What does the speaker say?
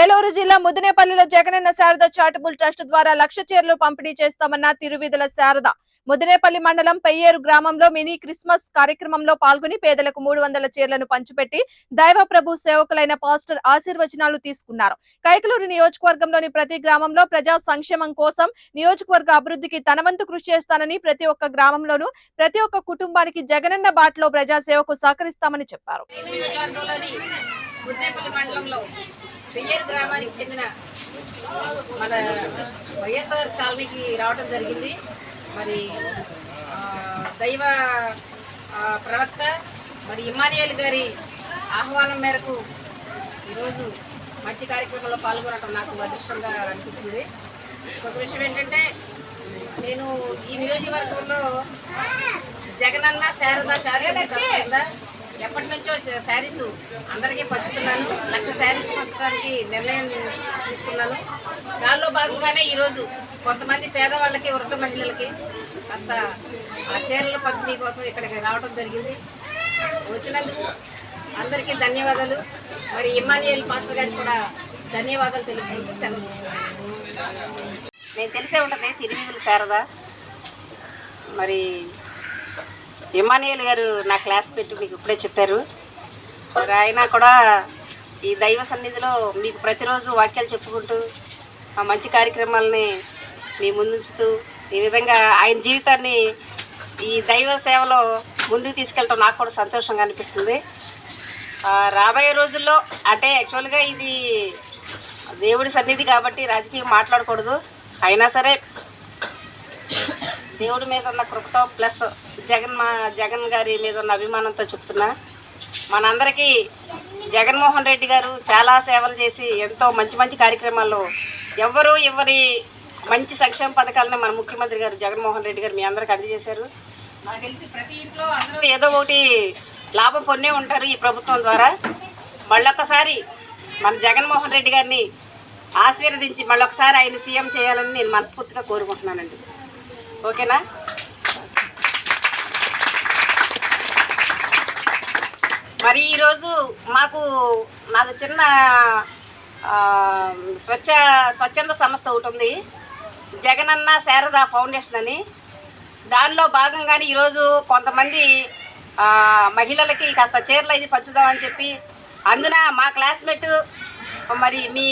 ఏలూరు జిల్లా ముదినేపల్లిలో Jagananna Sharada charitable trust ద్వారా లక్ష చీరలు పంపిణీ చేస్తామన్న తిరువిధుల శారద. ముదినేపల్లి మండలం పెయ్యేరు గ్రామంలో మినీ క్రిస్మస్ కార్యక్రమంలో పాల్గొని పేదలకు మూడు వందల చీరలను పంచిపెట్టి దైవ ప్రభు సేవకులైన పాస్టర్ ఆశీర్వచనాలు తీసుకున్నారు. కైకలూరు నియోజకవర్గంలోని ప్రతి గ్రామంలో ప్రజా సంక్షేమం కోసం నియోజకవర్గ అభివృద్ధికి తనవంతు కృషి చేస్తానని ప్రతి ఒక్క గ్రామంలోనూ ప్రతి ఒక్క కుటుంబానికి జగనన్న బాటలో ప్రజాసేవకు సహకరిస్తామని చెప్పారు. గున్నేపల్లి మండలంలో పెయ్యర్ గ్రామానికి చెందిన మన వైఎస్ఆర్ కాలనీకి రావడం జరిగింది. మరి దైవ ప్రవక్త మరి ఇమానియల్ గారి ఆహ్వానం మేరకు ఈరోజు మంచి కార్యక్రమంలో పాల్గొనడం నాకు అదృష్టంగా అనిపిస్తుంది. ఒక విషయం ఏంటంటే నేను ఈ నియోజకవర్గంలో జగనన్న శారద చారిటబుల్ ట్రస్ట్ కింద ఎప్పటి నుంచో శారీస్ అందరికీ పంచుతున్నాను. లక్ష శారీస్ పంచడానికి నిర్ణయం తీసుకున్నాను. దానిలో భాగంగానే ఈరోజు కొంతమంది పేదవాళ్ళకి వృద్ధ మహిళలకి కాస్త ఆ చీరల పంపిణీ కోసం ఇక్కడికి రావడం జరిగింది. వచ్చినందుకు అందరికీ ధన్యవాదాలు. మరి ఇమానియల్ మాస్టర్ గారికి కూడా ధన్యవాదాలు తెలుపుకుంటూ సెలవు నేను తెలిసే ఉంటుంది తిరిగి శారద. మరి ఇమానియల్ గారు నా క్లాస్ పెట్టి మీకు ఇప్పుడే చెప్పారు. మరి ఆయన కూడా ఈ దైవ సన్నిధిలో మీకు ప్రతిరోజు వాక్యాలు చెప్పుకుంటూ ఆ మంచి కార్యక్రమాలని మీ ముందుంచుతూ ఈ విధంగా ఆయన జీవితాన్ని ఈ దైవ సేవలో ముందుకు తీసుకెళ్ళటం నాకు కూడా సంతోషంగా అనిపిస్తుంది. రాబోయే రోజుల్లో అంటే యాక్చువల్గా ఇది దేవుడి సన్నిధి కాబట్టి రాజకీయం మాట్లాడకూడదు. అయినా సరే దేవుడి మీద ఉన్న కృపతో ప్లస్ జగన్ మా జగన్ గారి మీద ఉన్న అభిమానంతో చెప్తున్నా. మనందరికీ జగన్మోహన్ రెడ్డి గారు చాలా సేవలు చేసి ఎంతో మంచి మంచి కార్యక్రమాల్లో ఎవ్వరూ ఇవ్వని మంచి సంక్షేమ పథకాలను మన ముఖ్యమంత్రి గారు జగన్మోహన్ రెడ్డి గారు మీ అందరికి అందజేశారు. నాకు తెలిసి ప్రతి ఇంట్లో అందరూ ఏదో ఒకటి లాభం పొందే ఉంటారు ఈ ప్రభుత్వం ద్వారా. మళ్ళొక్కసారి మన జగన్మోహన్ రెడ్డి గారిని ఆశీర్వదించి మళ్ళొకసారి ఆయన సీఎం చేయాలని నేను మనస్ఫూర్తిగా కోరుకుంటున్నానండి. ఓకేనా? మరి ఈరోజు మాకు నాకు చిన్న స్వచ్ఛ స్వచ్ఛంద సంస్థ ఒకటి ఉంది. జగనన్న శారద ఫౌండేషన్ అని. దానిలో భాగంగానే ఈరోజు కొంతమంది మహిళలకి కాస్త చీరలు ఇది పంచుదామని చెప్పి అందున మా క్లాస్మేట్ మరి మీ